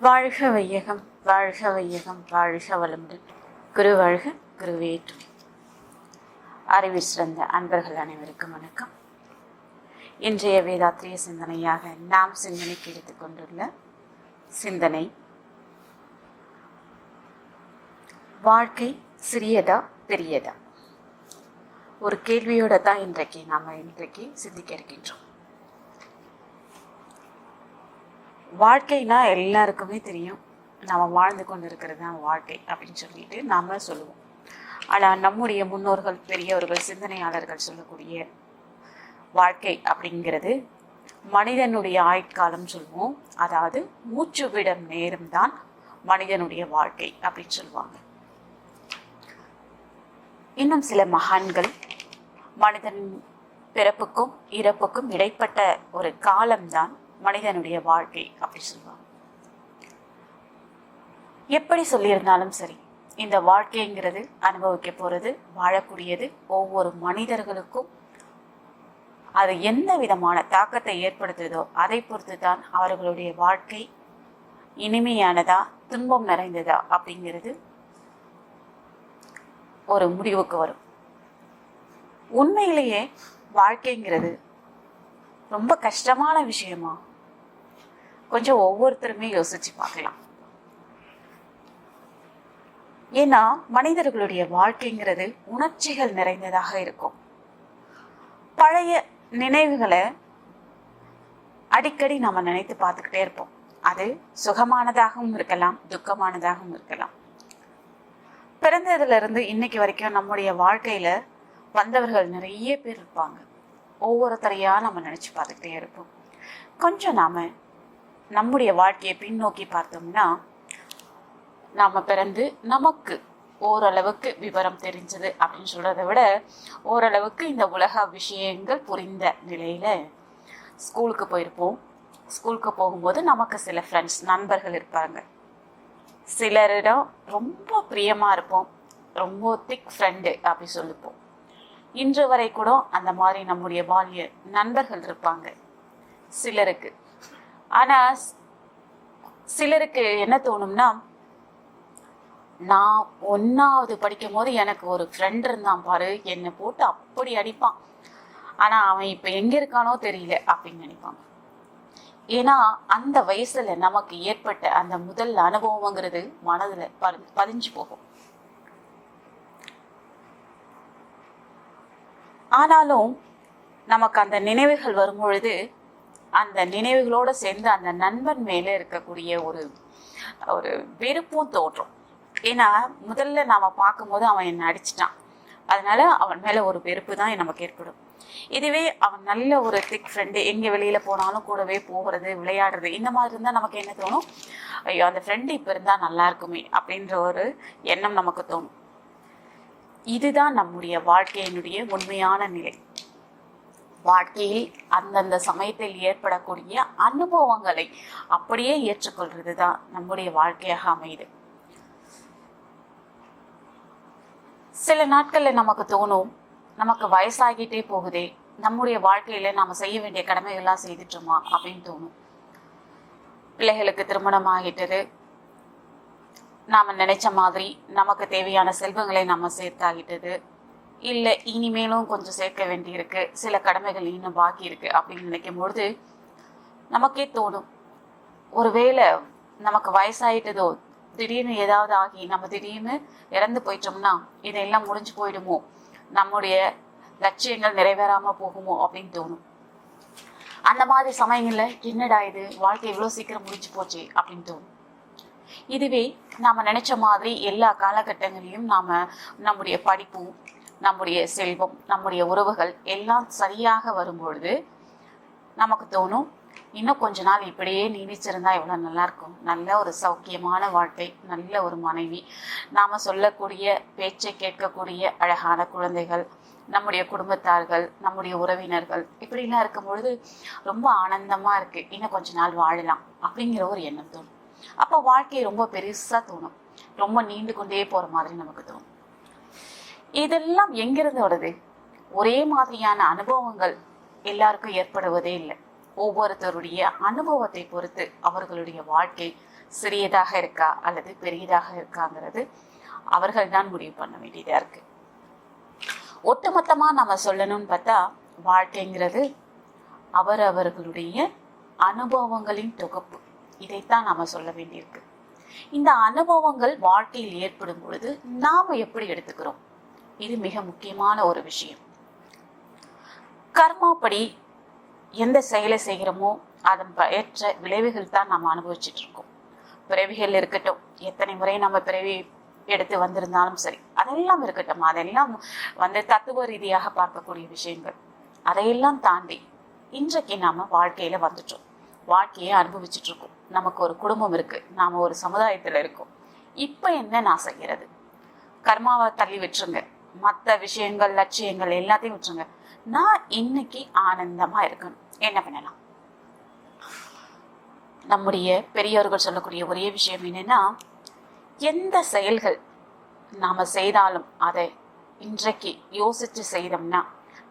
வாழ்க வையகம் வாழ்க வையகம் வாழ்க வளமுடன். குரு வாழ்க குருவேற்று அறிவில் சிறந்த அன்பர்கள் அனைவருக்கும் வணக்கம். இன்றைய வேதாத்திரிய சிந்தனையாக நாம் சிந்தனைக்கு எடுத்துக்கொண்டுள்ள சிந்தனை வாழ்க்கை சிறியதா பெரியதா? ஒரு கேள்வியோட தான் இன்றைக்கு நாம் இன்றைக்கு சிந்திக்க இருக்கின்றோம். வாழ்க்கைனா எல்லாருக்குமே தெரியும். நம்ம வாழ்ந்து கொண்டு இருக்கிறது தான் வாழ்க்கை அப்படின்னு சொல்லிட்டு நாம் சொல்லுவோம். ஆனால் நம்முடைய முன்னோர்கள் பெரியவர்கள் சிந்தனையாளர்கள் சொல்லக்கூடிய வாழ்க்கை அப்படிங்கிறது மனிதனுடைய ஆயுட்காலம் சொல்லுவோம். அதாவது மூச்சு விடும் நேரம் தான் மனிதனுடைய வாழ்க்கை அப்படின்னு சொல்லுவாங்க. இன்னும் சில மகான்கள் மனிதன் பிறப்புக்கும் இறப்புக்கும் இடைப்பட்ட ஒரு காலம்தான் மனிதனுடைய வாழ்க்கை அப்படி சொல்லுவாங்க. எப்படி சொல்லியிருந்தாலும் சரி இந்த வாழ்க்கைங்கிறது அனுபவிக்க போறது வாழக்கூடியது ஒவ்வொரு மனிதர்களுக்கும் அது எந்த விதமான தாக்கத்தை ஏற்படுத்துதோ அதை பொறுத்து தான் அவர்களுடைய வாழ்க்கை இனிமையானதா துன்பம் நிறைந்ததா அப்படிங்கிறது ஒரு முடிவுக்கு வரும். உண்மையிலேயே வாழ்க்கைங்கிறது ரொம்ப கஷ்டமான விஷயமா கொஞ்சம் ஒவ்வொருத்தருமே யோசிச்சு பார்க்கலாம். ஏன்னா மனிதர்களுடைய வாழ்க்கைங்கிறது உணர்ச்சிகள் நிறைந்ததாக இருக்கும். பழைய நினைவுகளை அடிக்கடி நம்ம நினைத்து பார்த்துக்கிட்டே இருப்போம். அது சுகமானதாகவும் இருக்கலாம் துக்கமானதாகவும் இருக்கலாம். பிறந்ததுலேருந்து இன்னைக்கு வரைக்கும் நம்முடைய வாழ்க்கையில் வந்தவர்கள் நிறைய பேர் இருப்பாங்க. ஒவ்வொருத்தரையாக நம்ம நினச்சி பார்த்துக்கிட்டே இருப்போம். கொஞ்சம் நாம் நம்முடைய வாழ்க்கையை பின்னோக்கி பார்த்தோம்னா நாம பிறந்து நமக்கு ஓரளவுக்கு விவரம் தெரிஞ்சது அப்படின்னு சொல்றதை விட ஓரளவுக்கு இந்த உலக விஷயங்கள் புரிந்த நிலையில ஸ்கூலுக்கு போயிருப்போம். ஸ்கூலுக்கு போகும்போது நமக்கு சில ஃப்ரெண்ட்ஸ் நண்பர்கள் இருப்பாங்க. சிலரிடம் ரொம்ப பிரியமா இருப்போம். ரொம்ப திக் ஃப்ரெண்டு அப்படி சொல்லிப்போம். இன்று வரை கூட அந்த மாதிரி நம்முடைய பால்ய நண்பர்கள் இருப்பாங்க. சிலருக்கு ஆனா சிலருக்கு என்ன தோணும்னா நான் ஒன்னாவது படிக்கும் போது எனக்கு ஒரு ஃப்ரெண்ட் இருந்தான் பாரு என்னை போட்டு அப்படி அடிப்பான். ஆனா அவன் இப்ப எங்க இருக்கானோ தெரியல அப்படின்னு நினைப்பாங்க. ஏன்னா அந்த வயசுல நமக்கு ஏற்பட்ட அந்த முதல் அனுபவங்கிறது மனதுல பதிஞ்சு போகும். ஆனாலும் நமக்கு அந்த நினைவுகள் வரும் பொழுது அந்த நினைவுகளோட சேர்ந்து அந்த நண்பன் மேல இருக்கக்கூடிய ஒரு ஒரு வெறுப்பும் தோன்றும். ஏன்னா முதல்ல நாம பார்க்கும்போது அவன் என்னை அடிச்சிட்டான். அதனால அவன் மேல ஒரு வெறுப்பு தான் நமக்கு ஏற்படும். இதுவே அவன் நல்ல ஒரு திக் ஃப்ரெண்டு எங்க வெளியில போனாலும் கூடவே போகிறது விளையாடுறது இந்த மாதிரி இருந்தா நமக்கு என்ன தோணும்? ஐயோ அந்த ஃப்ரெண்டு இப்ப இருந்தா நல்லா இருக்குமே அப்படின்ற ஒரு எண்ணம் நமக்கு தோணும். இதுதான் நம்முடைய வாழ்க்கையினுடைய உண்மையான நிலை. வாழ்க்கையில் அந்தந்த சமயத்தில் ஏற்படக்கூடிய அனுபவங்களை அப்படியே ஏற்றுக்கொள்றது தான் நம்முடைய வாழ்க்கையாக அமையுது. சில நாட்கள்ல நமக்கு தோணும் நமக்கு வயசாகிட்டே போகுதே நம்முடைய வாழ்க்கையில நாம செய்ய வேண்டிய கடமைகள்லாம் செய்துட்டோமா அப்படின்னு தோணும். பிள்ளைகளுக்கு திருமணம் ஆகிட்டது நாம நினைச்ச மாதிரி நமக்கு தேவையான செல்வங்களை நம்ம சேர்த்தாகிட்டது இல்லை இனிமேலும் கொஞ்சம் சேர்க்க வேண்டியிருக்கு. சில கடமைகள் இன்னும் பாக்கி இருக்கு அப்படின்னு நினைக்கும் பொழுது நமக்கே தோணும். ஒருவேளை நமக்கு வயசாயிட்டதோ திடீர்னு ஏதாவது ஆகி நம்ம திடீர்னு இறந்து போயிட்டோம்னா இதெல்லாம் முடிஞ்சு போயிடுமோ? நம்முடைய லட்சியங்கள் நிறைவேறாம போகுமோ அப்படின்னு தோணும். அந்த மாதிரி சமயங்கள்ல என்னடா இது? வாழ்க்கை இவ்வளோ சீக்கிரம் முடிஞ்சு போச்சு அப்படின்னு தோணும். இதுவே நாம நினைச்ச மாதிரி எல்லா காலகட்டங்களையும் நாம நம்முடைய படிப்பும் நம்முடைய செல்வம் நம்முடைய உறவுகள் எல்லாம் சரியாக வரும்பொழுது நமக்கு தோணும் இன்னும் கொஞ்ச நாள் இப்படியே நீடிச்சிருந்தா எவ்வளோ நல்லா இருக்கும் நல்ல ஒரு சௌக்கியமான வாழ்க்கை நல்ல ஒரு மனைவி. நாம சொல்லக்கூடிய பேச்சை கேட்கக்கூடிய அழகான குழந்தைகள் நம்முடைய குடும்பத்தார்கள் நம்முடைய உறவினர்கள் இப்படிலாம் இருக்கும் பொழுது ரொம்ப ஆனந்தமா இருக்கு. இன்னும் கொஞ்ச நாள் வாழலாம். அப்படிங்கிற ஒரு எண்ணம் தோணும். அப்போ வாழ்க்கை ரொம்ப பெருசா தோணும். ரொம்ப நீண்டு கொண்டே போற மாதிரி நமக்கு தோணும். இதெல்லாம் எங்கிருந்து வருது? ஒரே மாதிரியான அனுபவங்கள் எல்லாருக்கும் ஏற்படுவதே இல்லை. ஒவ்வொருத்தருடைய அனுபவத்தை பொறுத்து அவர்களுடைய வாழ்க்கை சிறியதாக இருக்கா அல்லது பெரியதாக இருக்காங்கிறது அவர்கள் தான் முடிவு பண்ண வேண்டியதா இருக்கு. ஒட்டுமொத்தமா நம்ம சொல்லணும்னு பார்த்தா வாழ்க்கைங்கிறது அவரவர்களுடைய அனுபவங்களின் தொகுப்பு. இதைத்தான் நாம சொல்ல வேண்டியிருக்கு. இந்த அனுபவங்கள் வாழ்க்கையில் ஏற்படும் பொழுது நாம எப்படி எடுத்துக்கிறோம்? இது மிக முக்கியமான ஒரு விஷயம். கர்மாப்படி எந்த செயலை செய்கிறோமோ அதன் ஏற்ற விளைவுகள் தான் நம்ம அனுபவிச்சுட்டு இருக்கோம். பிறவிகள் இருக்கட்டும் எத்தனை முறை நம்ம பிறவி எடுத்து வந்திருந்தாலும் சரி அதெல்லாம் இருக்கட்டும் அதெல்லாம் வந்து தத்துவ ரீதியாக பார்க்கக்கூடிய விஷயங்கள். அதையெல்லாம் தாண்டி இன்றைக்கு நாம வாழ்க்கையில வந்துட்டோம். வாழ்க்கையை அனுபவிச்சுட்டு இருக்கோம். நமக்கு ஒரு குடும்பம் இருக்கு நாம ஒரு சமுதாயத்துல இருக்கோம். இப்ப என்ன நான் செய்யறது? கர்மாவை தள்ளி விட்டுருங்க. மற்ற விஷயங்கள் லட்சியங்கள் எல்லாத்தையும் விட்டுருங்க நான் இன்னைக்கு ஆனந்தமா இருக்கணும். என்ன பண்ணலாம்? நம்முடைய பெரியவர்கள் சொல்லக்கூடிய ஒரே விஷயம் என்னன்னா எந்த செயல்கள் நாம செய்தாலும் அதை இன்றைக்கு யோசிச்சு செய்தோம்னா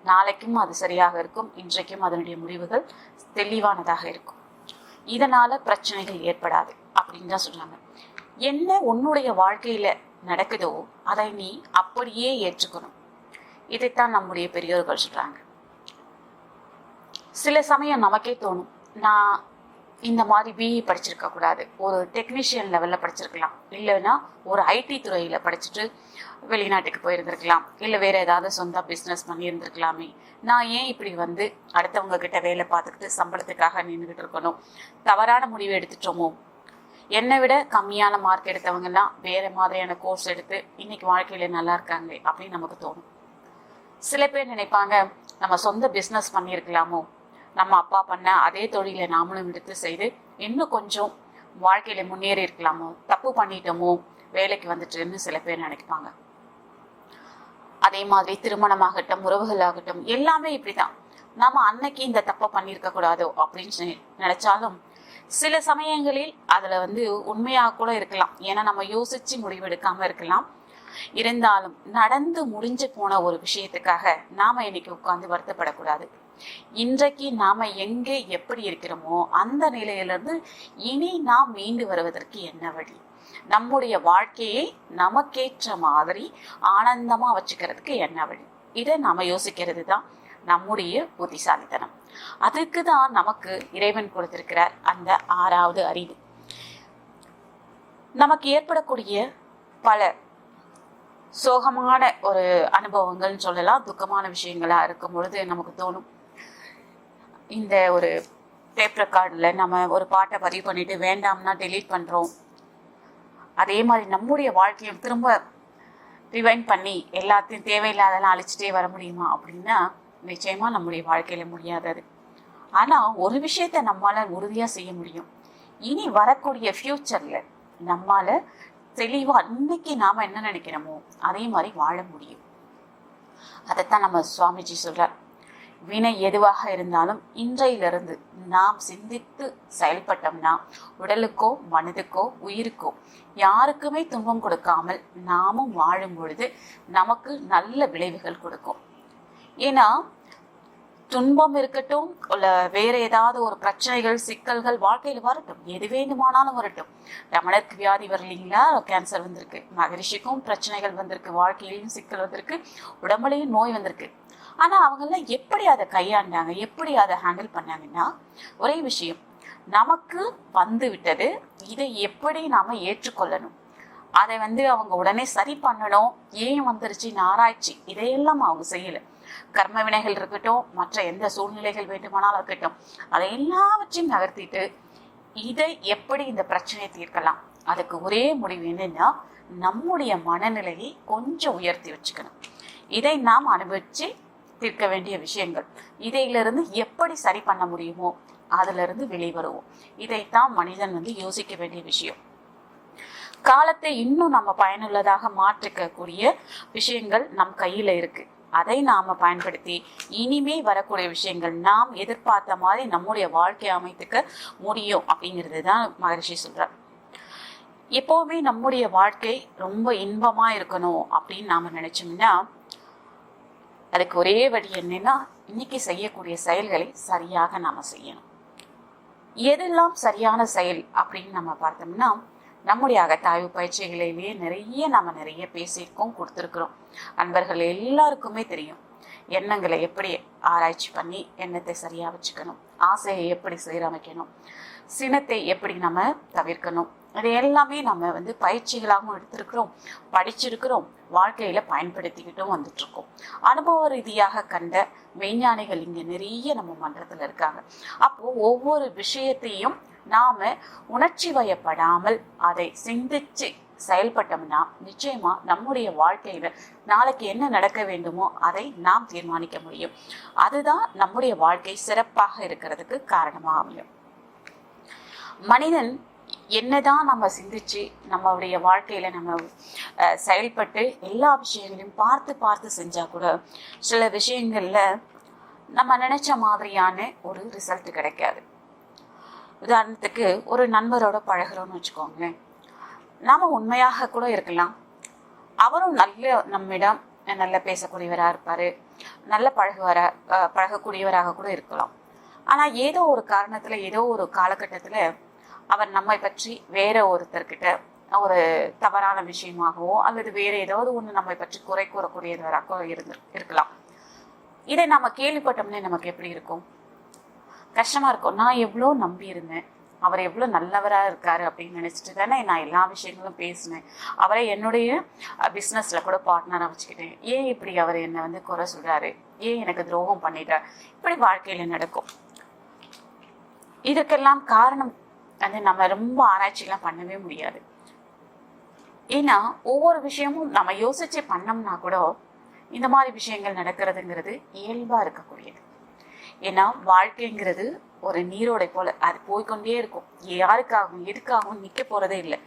நாளைக்கும் அது சரியாக இருக்கும். இன்றைக்கும் அதனுடைய முடிவுகள் தெளிவானதாக இருக்கும். இதனால பிரச்சனைகள் ஏற்படாது அப்படின்னு தான் சொல்றாங்க. என்ன உன்னுடைய வாழ்க்கையில நடக்குதோ அதை நீ அப்படியே ஏற்றுக்கணும். இதைத்தான் நம்முடைய பெரியோர்கள் சொல்றாங்க. சில சமயம் நமக்கே தோணும் நான் இந்த மாதிரி பிஇ படிச்சிருக்க கூடாது. ஒரு டெக்னீஷியன் லெவல்ல படிச்சிருக்கலாம். இல்லைன்னா ஒரு ஐடி துறையில படிச்சுட்டு வெளிநாட்டுக்கு போயிருந்திருக்கலாம். இல்லை வேற ஏதாவது சொந்த பிஸ்னஸ் பண்ணி இருந்திருக்கலாமே நான் ஏன் இப்படி வந்து அடுத்தவங்க கிட்ட வேலை பார்த்துக்கிட்டு சம்பளத்துக்காக நின்றுகிட்டு இருக்கணும்? தவறான முடிவு எடுத்துட்டோமோ? என்னை விட கம்மியான மார்க் எடுத்தவங்க எல்லாம் வேற மாதிரியான கோர்ஸ் எடுத்து இன்னைக்கு வாழ்க்கையில நல்லா இருக்காங்களே அப்படின்னு நமக்கு தோணும். சில பேர் நினைப்பாங்க நம்ம சொந்த பிஸ்னஸ் பண்ணியிருக்கலாமோ? நம்ம அப்பா பண்ண அதே தொழிலை நாமளும் எடுத்து செய்து இன்னும் கொஞ்சம் வாழ்க்கையில முன்னேறி இருக்கலாமோ? தப்பு பண்ணிட்டோமோ? வேலைக்கு வந்துட்டுன்னு சில பேர் நினைப்பாங்க. அதே மாதிரி திருமணமாகட்டும் உறவுகளாகட்டும் எல்லாமே இப்படிதான் நாம அன்னைக்கு இந்த தப்பை பண்ணியிருக்க கூடாதோ அப்படின்னு சொல்லி நினைச்சாலும் சில சமயங்களில் அதுல வந்து உண்மையாக கூட இருக்கலாம். ஏன்னா நம்ம யோசிச்சு முடிவெடுக்காம இருக்கலாம். இருந்தாலும் நடந்து முடிஞ்சு போன ஒரு விஷயத்துக்காக நாம இன்னைக்கு உட்கார்ந்து வருத்தப்படக்கூடாது. இன்றைக்கு நாம எங்கே எப்படி இருக்கிறோமோ அந்த நிலையிலிருந்து இனி நாம் மீண்டு வருவதற்கு என்ன வழி? நம்முடைய வாழ்க்கையை நமக்கேற்ற மாதிரி ஆனந்தமா வச்சுக்கிறதுக்கு என்ன வழி? இதை நாம யோசிக்கிறது தான் நம்முடைய புத்திசாலித்தனம். அதுக்கு தான் நமக்கு இறைவன் கொடுத்திருக்கிறார் அந்த ஆறாவது அறிவு. நமக்கு ஏற்படக்கூடிய பல சோகமான ஒரு அனுபவங்கள்னு சொல்லலாம். துக்கமான விஷயங்களா இருக்கும் பொழுது நமக்கு தோணும். இந்த ஒரு டேப் ரெக்கார்டில் நம்ம ஒரு பாட்டை பதிவு பண்ணிட்டு வேண்டாம்னா டெலீட் பண்ணுறோம் அதே மாதிரி நம்முடைய வாழ்க்கையை திரும்ப ரிவைண்ட் பண்ணி எல்லாத்தையும் தேவையில்லாதெல்லாம் அழிச்சிட்டே வர முடியுமா அப்படின்னா நிச்சயமாக நம்முடைய வாழ்க்கையில் முடியாதது. ஆனால் ஒரு விஷயத்த நம்மால உறுதியாக செய்ய முடியும். இனி வரக்கூடிய ஃப்யூச்சரில் நம்மால் தெளிவாக இன்னைக்கு நாம் என்ன நினைக்கிறோமோ அதே மாதிரி வாழ முடியும். அதைத்தான் நம்ம சுவாமிஜி சொல்றார். வினை எதுவாக இருந்தாலும் இன்றையிலிருந்து நாம் சிந்தித்து செயல்பட்டோம்னா உடலுக்கோ மனதுக்கோ உயிருக்கோ யாருக்குமே துன்பம் கொடுக்காமல் நாமும் வாழும் பொழுது நமக்கு நல்ல விளைவுகள் கொடுக்கும். ஏன்னா துன்பம் இருக்கட்டும் இல்ல வேற ஏதாவது ஒரு பிரச்சனைகள் சிக்கல்கள் வாழ்க்கையில வரட்டும். எது வேண்டுமானாலும் வரட்டும். ரமணருக்கு வியாதி வரலீங்களா? கேன்சர் வந்திருக்கு. மகரிஷிக்கும் பிரச்சனைகள் வந்திருக்கு. வாழ்க்கையிலையும் சிக்கல் வந்திருக்கு. உடம்புலையும் நோய் வந்திருக்கு. ஆனா அவங்கெல்லாம் எப்படி அதை கையாண்டாங்க? எப்படி அதை ஹேண்டில் பண்ணாங்கன்னா ஒரே விஷயம். நமக்கு வந்து விட்டது. இதை எப்படி நாம ஏற்றுக்கொள்ளணும்? அதை வந்து அவங்க உடனே சரி பண்ணணும். ஏன் வந்துருச்சு? ஆராய்ச்சி இதையெல்லாம் அவங்க செய்யலை. கர்ம வினைகள் இருக்கட்டும் மற்ற எந்த சூழ்நிலைகள் வேண்டுமானாலும் இருக்கட்டும் அதை எல்லாவற்றையும் நகர்த்திட்டு இதை எப்படி இந்த பிரச்சனையை தீர்க்கலாம்? அதுக்கு ஒரே முடிவு என்னன்னா நம்முடைய மனநிலையை கொஞ்சம் உயர்த்தி வச்சுக்கணும். இதை நாம் அனுபவிச்சு தீர்க்க வேண்டிய விஷயங்கள். இதையிலிருந்து எப்படி சரி பண்ண முடியுமோ அதிலிருந்து வெளிவருவோம். இதைத்தான் மனிதன் வந்து யோசிக்க வேண்டிய விஷயம். காலத்தை இன்னும் நம்ம பயனுள்ளதாக மாற்றிக்கக்கூடிய விஷயங்கள் நம் கையில இருக்கு. அதை நாம பயன்படுத்தி இனிமே வரக்கூடிய விஷயங்கள் நாம் எதிர்பார்த்த மாதிரி நம்முடைய வாழ்க்கையை அமைத்துக்க முடியும் அப்படிங்கிறது தான் மகரிஷி சொல்றார். எப்போவுமே நம்முடைய வாழ்க்கை ரொம்ப இன்பமா இருக்கணும் அப்படின்னு நாம நினைச்சோம்னா அதுக்கு ஒரே வழி என்னன்னா இன்னைக்கு செய்யக்கூடிய செயல்களை சரியாக நாம செய்யணும். எதெல்லாம் சரியான செயல் அப்படின்னு நம்ம பார்த்தோம்னா நம்முடைய அகத்தாய்வு பயிற்சிகளிலேயே நிறைய நம்ம நிறைய பேசியிருக்கோம் கொடுத்துருக்குறோம். அன்பர்கள் எல்லாருக்குமே தெரியும். எண்ணங்களை எப்படி ஆராய்ச்சி பண்ணி எண்ணத்தை சரியா வச்சுக்கணும் ஆசையை எப்படி சீரமைக்கணும் சினத்தை எப்படி நம்ம தவிர்க்கணும் இது எல்லாமே நம்ம வந்து பயிற்சிகளாகவும் எடுத்திருக்கிறோம் படிச்சிருக்கிறோம் வாழ்க்கையில பயன்படுத்திக்கிட்டும் வந்துட்டு இருக்கோம் அனுபவ ரீதியாக கண்ட விஞ்ஞானிகள் இங்க நிறைய நம்ம மன்றத்துல இருக்காங்க. அப்போ ஒவ்வொரு விஷயத்தையும் நாம உணர்ச்சி வயப்படாமல் அதை சிந்திச்சு செயல்பட்டோம்னா நிச்சயமா நம்முடைய வாழ்க்கையில நாளைக்கு என்ன நடக்க வேண்டுமோ அதை நாம் தீர்மானிக்க முடியும். அதுதான் நம்முடைய வாழ்க்கை சிறப்பாக இருக்கிறதுக்கு காரணமாக அமையும். மனிதன் என்னதான் நம்ம சிந்திச்சு நம்மளுடைய வாழ்க்கையில நம்ம செயல்பட்டு எல்லா விஷயங்களையும் பார்த்து பார்த்து செஞ்சா கூட சில விஷயங்கள்ல நம்ம நினைச்ச மாதிரியான ஒரு ரிசல்ட் கிடைக்காது. உதாரணத்துக்கு ஒரு நண்பரோட பழகிறோன்னு வச்சுக்கோங்க நாம உண்மையாக கூட இருக்கலாம். அவரும் நல்ல நம்மிடம் நல்ல பேசக்கூடியவராக இருப்பார். நல்ல பழகுவார பழகக்கூடியவராக கூட இருக்கலாம். ஆனால் ஏதோ ஒரு காரணத்தில் ஏதோ ஒரு காலகட்டத்தில் அவர் நம்மை பற்றி வேற ஒருத்தர்கிட்ட ஒரு தவறான விஷயமாகவோ அல்லது வேற ஏதாவது ஒன்று நம்மை பற்றி குறை கூறக்கூடியவராக இருந்து இருக்கலாம். இதை நம்ம கேள்விப்பட்டோம்னே நமக்கு எப்படி இருக்கும்? கஷ்டமா இருக்கும். நான் எவ்வளோ நம்பி இருந்தேன் அவர் எவ்வளோ நல்லவராக இருக்காரு அப்படின்னு நினச்சிட்டு தானே நான் எல்லா விஷயங்களும் பேசினேன். அவரை என்னுடைய பிஸ்னஸில் கூட பார்ட்னராக வச்சுக்கிட்டேன். ஏன் இப்படி அவர் என்னை வந்து குறை சொல்கிறாரு ஏன் எனக்கு துரோகம் பண்ணிட்டார்? இப்படி வாழ்க்கையில் நடக்கும். இதுக்கெல்லாம் காரணம் வந்து நம்ம ரொம்ப ஆராய்ச்சிலாம் பண்ணவே முடியாது. ஏன்னா ஒவ்வொரு விஷயமும் நம்ம யோசிச்சு பண்ணோம்னா கூட இந்த மாதிரி விஷயங்கள் நடக்கிறதுங்கிறது இயல்பாக இருக்கக்கூடியது. ஏன்னா வாழ்க்கைங்கிறது ஒரு நீரோடை போல. அது போய்க்கொண்டே இருக்கும். யாருக்காகவும் எதுக்காகவும் நிக்க போறதே இல்லை.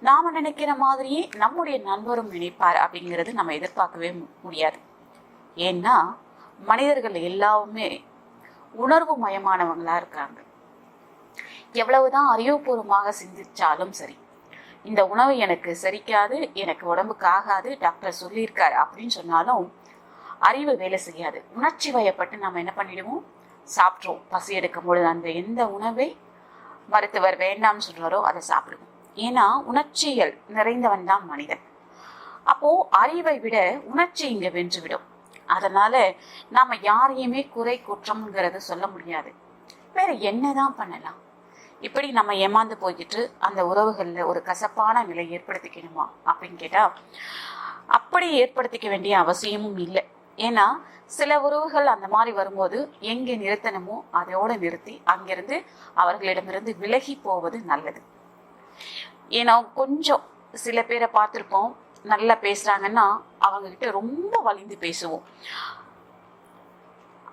நாம நினைக்கிற மாதிரியே நம்முடைய நண்பரும் நினைப்பார் அப்படிங்கிறது நம்ம எதிர்பார்க்கவே முடியாது. ஏன்னா மனிதர்கள் எல்லாருமே உணர்வு மயமானவங்களா இருக்காங்க. எவ்வளவுதான் அறிவுபூர்வமாக சிந்திச்சாலும் சரி இந்த உணவு எனக்கு சரிக்காது எனக்கு உடம்புக்கு ஆகாது டாக்டர் சொல்லியிருக்காரு அப்படின்னு சொன்னாலும் அறிவு வேலை செய்யாது. உணர்ச்சி வயப்பட்டு நம்ம என்ன பண்ணிடுவோம்? சாப்பிட்றோம் பசி எடுக்கும் பொழுது அந்த எந்த உணவை மருத்துவர் வேண்டாம்னு சொல்றாரோ அதை சாப்பிடுவோம். ஏன்னா உணர்ச்சிகள் நிறைந்தவன் தான் மனிதன். அப்போ அறிவை விட உணர்ச்சி இங்க வென்றுவிடும். அதனால நாம யாரையுமே குறை குற்றம்ங்கிறது சொல்ல முடியாது. வேற என்னதான் பண்ணலாம்? இப்படி நம்ம ஏமாந்து போய்கிட்டு அந்த உறவுகள்ல ஒரு கசப்பான நிலை ஏற்படுத்திக்கணுமா அப்படின்னு கேட்டா அப்படி ஏற்படுத்திக்க வேண்டிய அவசியமும் இல்லை. ஏன்னா சில உறவுகள் அந்த மாதிரி வரும்போது எங்கே நிறுத்தணுமோ அதோட நிறுத்தி அங்கிருந்து அவர்களிடமிருந்து விலகி போவது நல்லது. ஏன்னா கொஞ்சம் சில பேரை பார்த்துருப்போம் நல்லா பேசுறாங்கன்னா அவங்க கிட்ட ரொம்ப வலிந்து பேசுவோம்.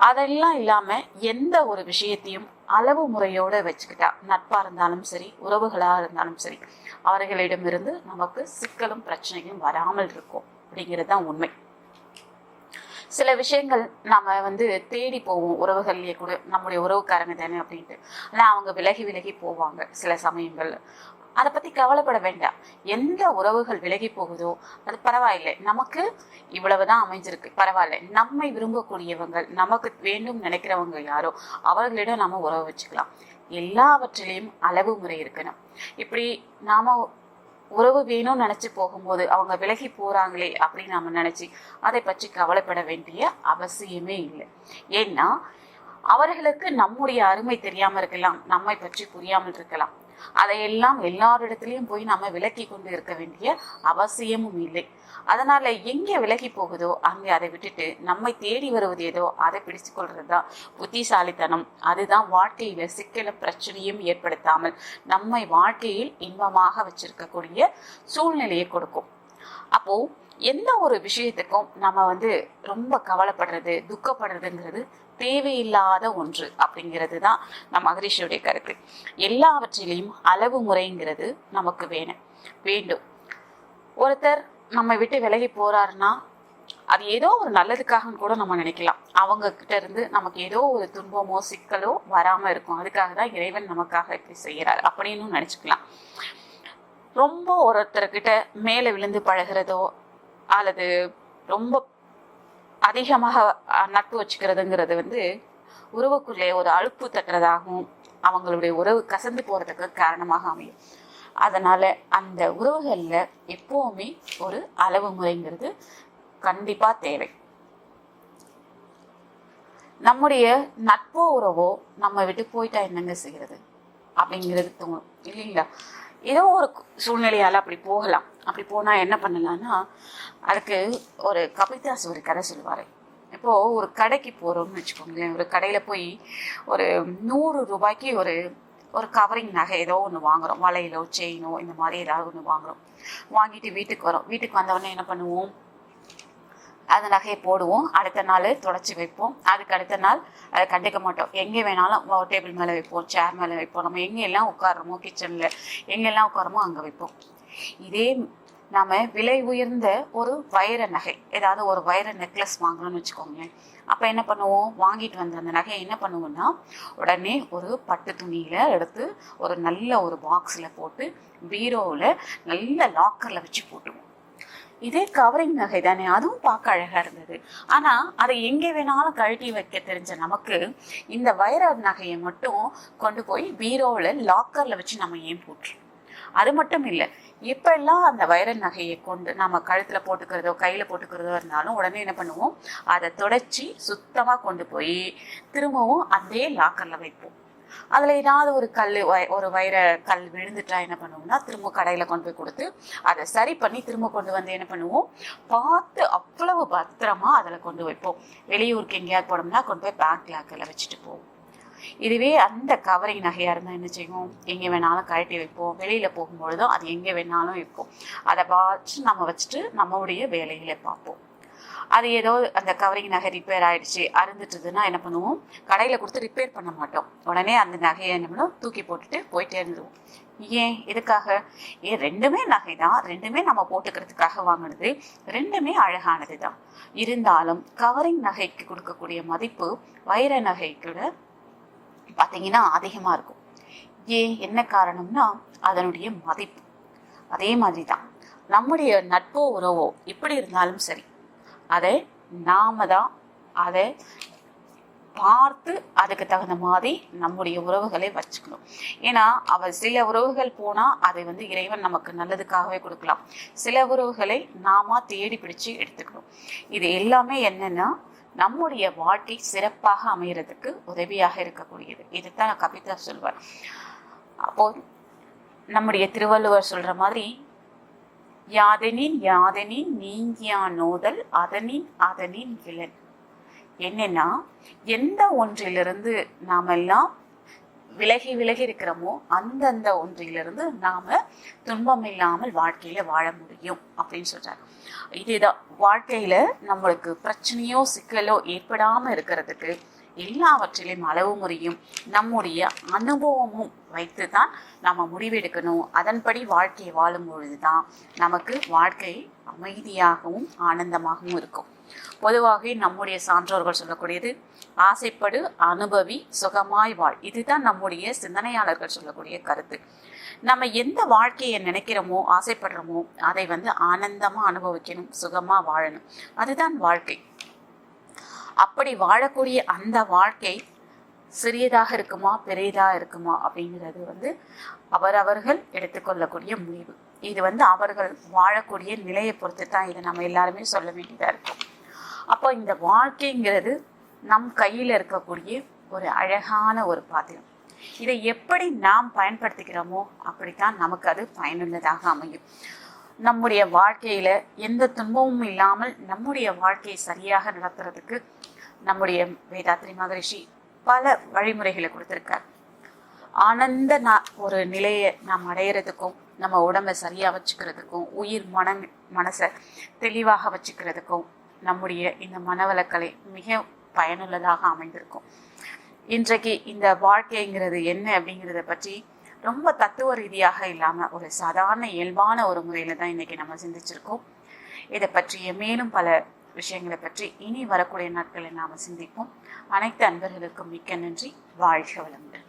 அதெல்லாம் இல்லாம எந்த ஒரு விஷயத்தையும் அளவு முறையோட வச்சுக்கிட்டா நட்பா இருந்தாலும் சரி உறவுகளா இருந்தாலும் சரி அவர்களிடமிருந்து நமக்கு சிக்கலும் பிரச்சனையும் வராமல் இருக்கும். அப்படிங்கிறது தான் உண்மை. சில விஷயங்கள் நம்ம வந்து தேடி போவோம். உறவுகள்லயே கூட நம்முடைய உறவுக்காரங்க தானே அப்படின்ட்டு. ஆனால் அவங்க விலகி விலகி போவாங்க சில சமயங்கள் அதை பத்தி கவலைப்பட வேண்டாம். எந்த உறவுகள் விலகி போகுதோ அது பரவாயில்லை. நமக்கு இவ்வளவுதான் அமைஞ்சிருக்கு. பரவாயில்ல. நம்மை விரும்பக்கூடியவங்க நமக்கு வேண்டும் நினைக்கிறவங்க யாரோ அவர்களிடம் நாம உறவு வச்சுக்கலாம். எல்லாவற்றிலையும் அளவு முறை இருக்கணும். இப்படி நாம உறவு வேணும்னு நினைச்சு போகும்போது அவங்க விலகி போறாங்களே அப்படின்னு நம்ம நினைச்சு அதை பற்றி கவலைப்பட வேண்டிய அவசியமே இல்லை. ஏன்னா அவர்களுக்கு நம்முடைய அருமை தெரியாமல் இருக்கலாம் நம்மை பற்றி புரியாமல் இருக்கலாம். அதையெல்லாம் எல்லாரிடத்துலையும் போய் நாம விலக்கி கொண்டு இருக்க வேண்டிய அவசியமும் இல்லை. அதனால எங்கே விலகி போகுதோ அங்கே அதை விட்டுட்டு நம்மை தேடி வருவது ஏதோ அதை பிடிச்சு கொள்றதுதான் புத்திசாலித்தனம். அதுதான் வாழ்க்கையில சிக்கல பிரச்சனையும் ஏற்படுத்தாமல் நம்மை வாழ்க்கையில் இன்பமாக வச்சிருக்கக்கூடிய சூழ்நிலையை கொடுக்கும். அப்போ எந்த ஒரு விஷயத்துக்கும் நம்ம வந்து ரொம்ப கவலைப்படுறது துக்கப்படுறதுங்கிறது தேவையில்லாத ஒன்று அப்படிங்கிறது தான் நம் மகரிஷியுடைய கருத்து. எல்லாவற்றிலையும் அளவு முறைங்கிறது நமக்கு வேணும். வேண்டும். ஒருத்தர் நம்மை விட்டு விலகி போறாருன்னா அது ஏதோ ஒரு நல்லதுக்காக கூட நம்ம நினைக்கலாம். அவங்க கிட்ட இருந்து நமக்கு ஏதோ ஒரு துன்பமோ சிக்கலோ வராம இருக்கும். அதுக்காக தான் இறைவன் நமக்காக இப்படி செய்யறாரு அப்படின்னு நினைச்சுக்கலாம். ரொம்ப ஒருத்தர்கிட்ட மேலே விழுந்து பழகிறதோ அல்லது ரொம்ப அதிகமாக நட்பு வச்சுக்கிறதுங்கிறது வந்து உறவுக்குள்ளே ஒரு அழுப்பு தட்டுறதாகவும் அவங்களுடைய உறவு கசந்து போறதுக்கு காரணமாக அமையும். அதனால அந்த உறவுகளில் எப்பவுமே ஒரு அளவு முறைங்கிறது கண்டிப்பா தேவை. நம்முடைய நட்போ உறவோ நம்ம விட்டு போயிட்டா என்னங்க செய்யறது? அப்படிங்கிறது தோணும். இல்லைங்களா? ஏதோ ஒரு சூழ்நிலையால அப்படி போகலாம். அப்படி போனால் என்ன பண்ணலான்னா அதுக்கு ஒரு கபிதாஸ் ஒரு கதை சொல்லுவார். இப்போது ஒரு கடைக்கு போகிறோம்னு வச்சுக்கோங்களேன். ஒரு கடையில் போய் ஒரு நூறு ரூபாய்க்கு ஒரு ஒரு கவரிங் நகை ஏதோ ஒன்று வாங்குறோம். வளையலோ செயினோ இந்த மாதிரி ஏதாவது ஒன்று வாங்குறோம். வாங்கிட்டு வீட்டுக்கு வரோம். வீட்டுக்கு வந்தவொடனே என்ன பண்ணுவோம்? அந்த நகையை போடுவோம். அடுத்த நாள் தொடச்சி வைப்போம். அதுக்கு அடுத்த நாள் அதை கண்டுக்க மாட்டோம். எங்கே வேணாலும் டேபிள் மேலே வைப்போம் சேர் மேலே வைப்போம். நம்ம எங்கெல்லாம் உட்காரமோ கிச்சனில் எங்கெல்லாம் உட்காரமோ அங்கே வைப்போம். இதே நாம விலை உயர்ந்த ஒரு வைர நகை. ஏதாவது ஒரு வைர நெக்லஸ் வாங்கணும்னு வச்சுக்கோங்களேன். அப்போ என்ன பண்ணுவோம்? வாங்கிட்டு வந்த அந்த நகையை என்ன பண்ணுவோம்னா உடனே ஒரு பட்டு துணியில எடுத்து ஒரு நல்ல ஒரு பாக்ஸில் போட்டு பீரோவில் நல்ல லாக்கரில் வச்சு போட்டுவோம் இதே கவரிங் நகை தானே? அதுவும் பார்க்க அழகா இருந்தது. ஆனா அதை எங்கே வேணாலும் கழட்டி வைக்க தெரிஞ்ச நமக்கு இந்த வைர நகையை மட்டும் கொண்டு போய் பீரோவில் லாக்கர்ல வச்சு நம்ம ஏன் போட்டுருவோம் அது மட்டும் இல்லை. இப்ப எல்லாம் அந்த வைரல் நகையை கொண்டு நம்ம கழுத்தில் போட்டுக்கிறதோ கையில் போட்டுக்கிறதோ இருந்தாலும் உடனே என்ன பண்ணுவோம்? அதை தொடச்சி சுத்தமாக கொண்டு போய் திரும்பவும் அதே லாக்கரில் வைப்போம். அதில் ஏதாவது ஒரு கல் ஒரு வைர கல் விழுந்துட்டா என்ன பண்ணுவோம்னா திரும்ப கடையில் கொண்டு போய் கொடுத்து அதை சரி பண்ணி திரும்ப கொண்டு வந்து என்ன பண்ணுவோம்? பார்த்து அவ்வளவு பத்திரமா அதில் கொண்டு வைப்போம். வெளியூருக்கு எங்கேயாவது போனோம்னா கொண்டு போய் பேங்க் லாக்கில் வச்சுட்டு போவோம். இதுவே அந்த கவரிங் நகையாக இருந்தால் என்ன செய்வோம்? எங்கே வேணாலும் கழட்டி வைப்போம். வெளியில் போகும்பொழுதும் அது எங்கே வேணாலும் இருக்கும். அதை பார்த்து நம்ம வச்சுட்டு நம்மளுடைய வேலைகளை பார்ப்போம். அது ஏதோ அந்த கவரிங் நகை ரிப்பேர் ஆயிடுச்சு அருந்துட்டுதுன்னா என்ன பண்ணுவோம்? கடையில் கொடுத்து ரிப்பேர் பண்ண மாட்டோம். உடனே அந்த நகையை என்ன பண்ணுவோம்? தூக்கி போட்டுட்டு போயிட்டே இருந்துருவோம். ஏன்? எதுக்காக? ஏன் ரெண்டுமே நகை தான். ரெண்டுமே நம்ம போட்டுக்கிறதுக்காக வாங்கினது. ரெண்டுமே அழகானது தான். இருந்தாலும் கவரிங் நகைக்கு கொடுக்கக்கூடிய மதிப்பு வைர நகைக்கூட பார்த்தீங்கன்னா அதிகமாக இருக்கும். ஏன்? என்ன காரணம்னா அதனுடைய மதிப்பு. அதே மாதிரி தான் நம்முடைய நட்போ உறவோ எப்படி இருந்தாலும் சரி அதை நாம தான் அதை பார்த்து அதுக்கு தகுந்த மாதிரி நம்முடைய உறவுகளை வச்சுக்கணும். ஏன்னா அவ சில உறவுகள் போனால் அதை வந்து இறைவன் நமக்கு நல்லதுக்காகவே கொடுக்கலாம். சில உறவுகளை நாம தேடி பிடிச்சு எடுத்துக்கணும். இது எல்லாமே என்னன்னா நம்முடைய வாழ்க்கை சிறப்பாக அமைகிறதுக்கு உதவியாக இருக்கக்கூடியது. இதுதான் கவிதா சொல்வார் அப்போ நம்முடைய திருவள்ளுவர் சொல்ற மாதிரி யாதனின் யாதனின் நீங்கியா நோதல் அதனின் அதனின் விலன் என்னன்னா எந்த ஒன்றிலிருந்து நாமெல்லாம் விலகி விலகி இருக்கிறோமோ அந்தந்த ஒன்றிலிருந்து நாம துன்பம் இல்லாமல் வாழ்க்கையில வாழ முடியும் அப்படின்னு சொல்றாரு இதேதான் வாழ்க்கையில நம்மளுக்கு பிரச்சனையோ சிக்கலோ ஏற்படாம இருக்கிறதுக்கு எல்லாவற்றிலையும் அளவு முறையும் நம்முடைய அனுபவமும் வைத்து தான் நம்ம முடிவெடுக்கணும். அதன்படி வாழ்க்கையை வாழும் பொழுதுதான் நமக்கு வாழ்க்கை அமைதியாகவும் ஆனந்தமாகவும் இருக்கும். பொதுவாக நம்முடைய சான்றோர்கள் சொல்லக்கூடியது ஆசைப்படு அனுபவி சுகமாய் வாழ். இதுதான் நம்முடைய சிந்தனையாளர்கள் சொல்லக்கூடிய கருத்து. நம்ம எந்த வாழ்க்கையை நினைக்கிறோமோ ஆசைப்படுறோமோ அதை வந்து ஆனந்தமா அனுபவிக்கணும் சுகமா வாழணும். அதுதான் வாழ்க்கை. அப்படி வாழக்கூடிய அந்த வாழ்க்கை சிறியதாக இருக்குமா பெரியதாக இருக்குமா அப்படிங்கிறது வந்து அவரவர்கள் எடுத்துக்கொள்ளக்கூடிய முடிவு. இது வந்து அவர்கள் வாழக்கூடிய நிலையை பொறுத்து தான் இதை நம்ம எல்லாருமே சொல்ல வேண்டியதாக இருக்கும். அப்போ இந்த வாழ்க்கைங்கிறது நம் கையில் இருக்கக்கூடிய ஒரு அழகான ஒரு பாத்திரம். இதை எப்படி நாம் பயன்படுத்திக்கிறோமோ அப்படித்தான் நமக்கு அது பயனுள்ளதாக அமையும். நம்முடைய வாழ்க்கையில எந்த துன்பமும் இல்லாமல் நம்முடைய வாழ்க்கையை சரியாக நடத்துறதுக்கு நம்முடைய வேதாத்ரி மகரிஷி பல வழிமுறைகளை கொடுத்துருக்கார். ஆனந்த ஒரு நிலையை நாம் அடையிறதுக்கும் நம்ம உடம்பை சரியாக வச்சுக்கிறதுக்கும் உயிர் மன மனசை தெளிவாக வச்சுக்கிறதுக்கும் நம்முடைய இந்த மனவளக்கலை மிக பயனுள்ளதாக அமைந்திருக்கும். இன்றைக்கு இந்த வாழ்க்கைங்கிறது என்ன அப்படிங்கிறத பற்றி ரொம்ப தத்துவ ரீதியாக இல்லாமல் ஒரு சாதாரண இயல்பான ஒரு முறையில் தான் இன்றைக்கி நம்ம சிந்திச்சிருக்கோம். இதை பற்றிய மேலும் பல விஷயங்களை பற்றி இனி வரக்கூடிய நாட்களில் நாம் சிந்திப்போம். அனைத்து அன்பர்களுக்கும் மிக்க நன்றி. வாழ்க வளங்கள்